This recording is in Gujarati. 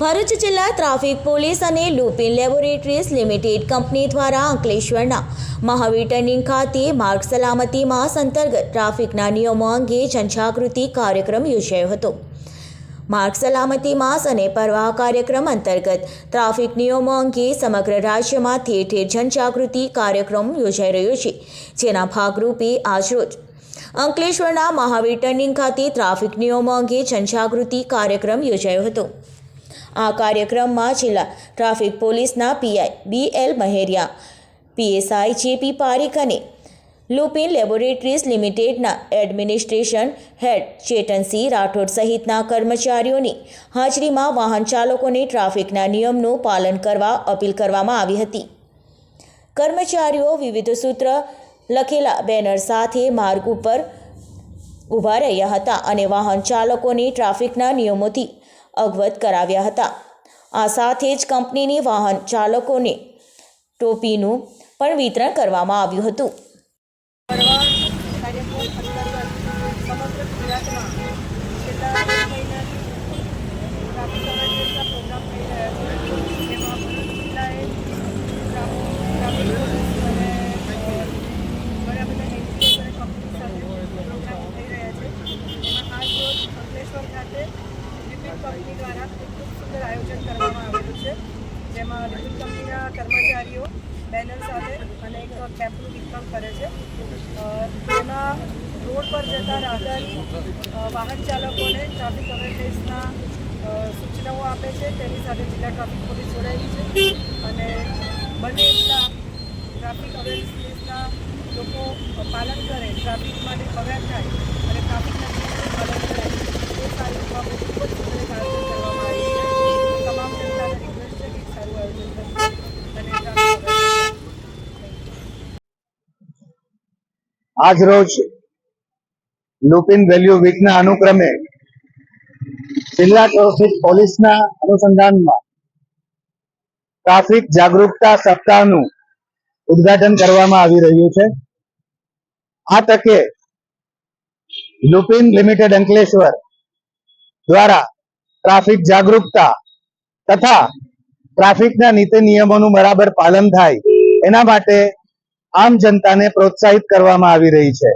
ભરૂચ જિલ્લા ટ્રાફિક પોલીસ અને લુપિન લેબોરેટરીઝ લિમિટેડ કંપની દ્વારા અંકલેશ્વરના મહાવીર ટર્નિંગ ખાતે માર્ગ સલામતી માસ અંતર્ગત ટ્રાફિકના નિયમો અંગે જનજાગૃતિ કાર્યક્રમ યોજાયો હતો. માર્ગ સલામતી માસ અને પરવાહ કાર્યક્રમ અંતર્ગત ટ્રાફિક નિયમો અંગે સમગ્ર રાજ્યમાં ઠેર ઠેર જનજાગૃતિ કાર્યક્રમ યોજાઈ રહ્યો છે, જેના ભાગરૂપે આજરોજ અંકલેશ્વરના મહાવીર ટર્નિંગ ખાતે ટ્રાફિક નિયમો અંગે જનજાગૃતિ કાર્યક્રમ યોજાયો હતો. આ કાર્યક્રમમાં જિલ્લા ટ્રાફિક પોલીસના PI B L Maheriya, PSI JP Parikh અને લુપિન લેબોરેટરીઝ લિમિટેડના એડમિનિસ્ટ્રેશન હેડ ચેતનસિંહ રાઠોડ સહિતના કર્મચારીઓની હાજરીમાં વાહન ચાલકોને ટ્રાફિકના નિયમનું પાલન કરવા અપીલ કરવામાં આવી હતી. કર્મચારીઓ વિવિધ સૂત્ર લખેલા બેનર સાથે માર્ગ ઉપર ઊભા રહ્યા હતા અને વાહન ચાલકોને ટ્રાફિકના નિયમોથી અવગત કરાવ્યા હતા. આ સાથે જ કંપનીની વાહન ચાલકોને ટોપીનું પણ વિતરણ કરવામાં આવ્યું હતું. સમગ્ર ગુજરાતમાં છેલ્લા એક મહિનાથી ટ્રાફિક અવેરનેસના પ્રોગ્રામ થઈ રહ્યા છે જેમાં ભરૂચ જિલ્લાએ ટ્રાફિક ટ્રાફિક પોલીસ અને અ, ઘણા બધા એનજીઓ અને કંપની સાથે પ્રોગ્રામ થઈ રહ્યા છે એમાં આજ રોજ અંકલેશ્વર ખાતે લિપિડ કંપની દ્વારા ખૂબ સુંદર આયોજન કરવામાં આવેલું છે. જેમાં વિદ્યુત કંપનીના કર્મચારીઓ બેનર સાથે અને એક કેમ્પનું વિતરણ કરે છે. તેમાં રોડ પર જતા રાહદારી વાહન ચાલકોને ટ્રાફિક અવેરનેસના સૂચનાઓ આપે છે. તેની સાથે જિલ્લા ટ્રાફિક પોલીસ જોડાયેલી છે. અને બંને એટલા ટ્રાફિક અવેરનેસના લોકો પાલન કરે ટ્રાફિક માટે અવેર થાય અને નિયમોનું પાલન કરે. એ સારી બાબત ખૂબ જ સુંદર એક આયોજન કરવામાં આવ્યું છે તમામ જનતાને રિક્વેસ્ટ છે કે એક સારું આયોજન કરશે અને ટ્રાફિક અવેરનેસ આજ રોજ લુપિન વેલ્યુ વીકના અનુક્રમે જિલ્લા ટ્રાફિક પોલીસના અનુસંધાનમાં ટ્રાફિક જાગૃતતા સપ્તાહનું ઉદઘાટન કરવામાં આવી રહ્યું છે. આ તકે લુપિન લિમિટેડ અંકલેશ્વર દ્વારા ટ્રાફિક જાગૃતતા તથા ટ્રાફિકના નીતિ નિયમોનું બરાબર પાલન થાય એના માટે આમ જનતાને પ્રોત્સાહિત કરવામાં આવી રહી છે.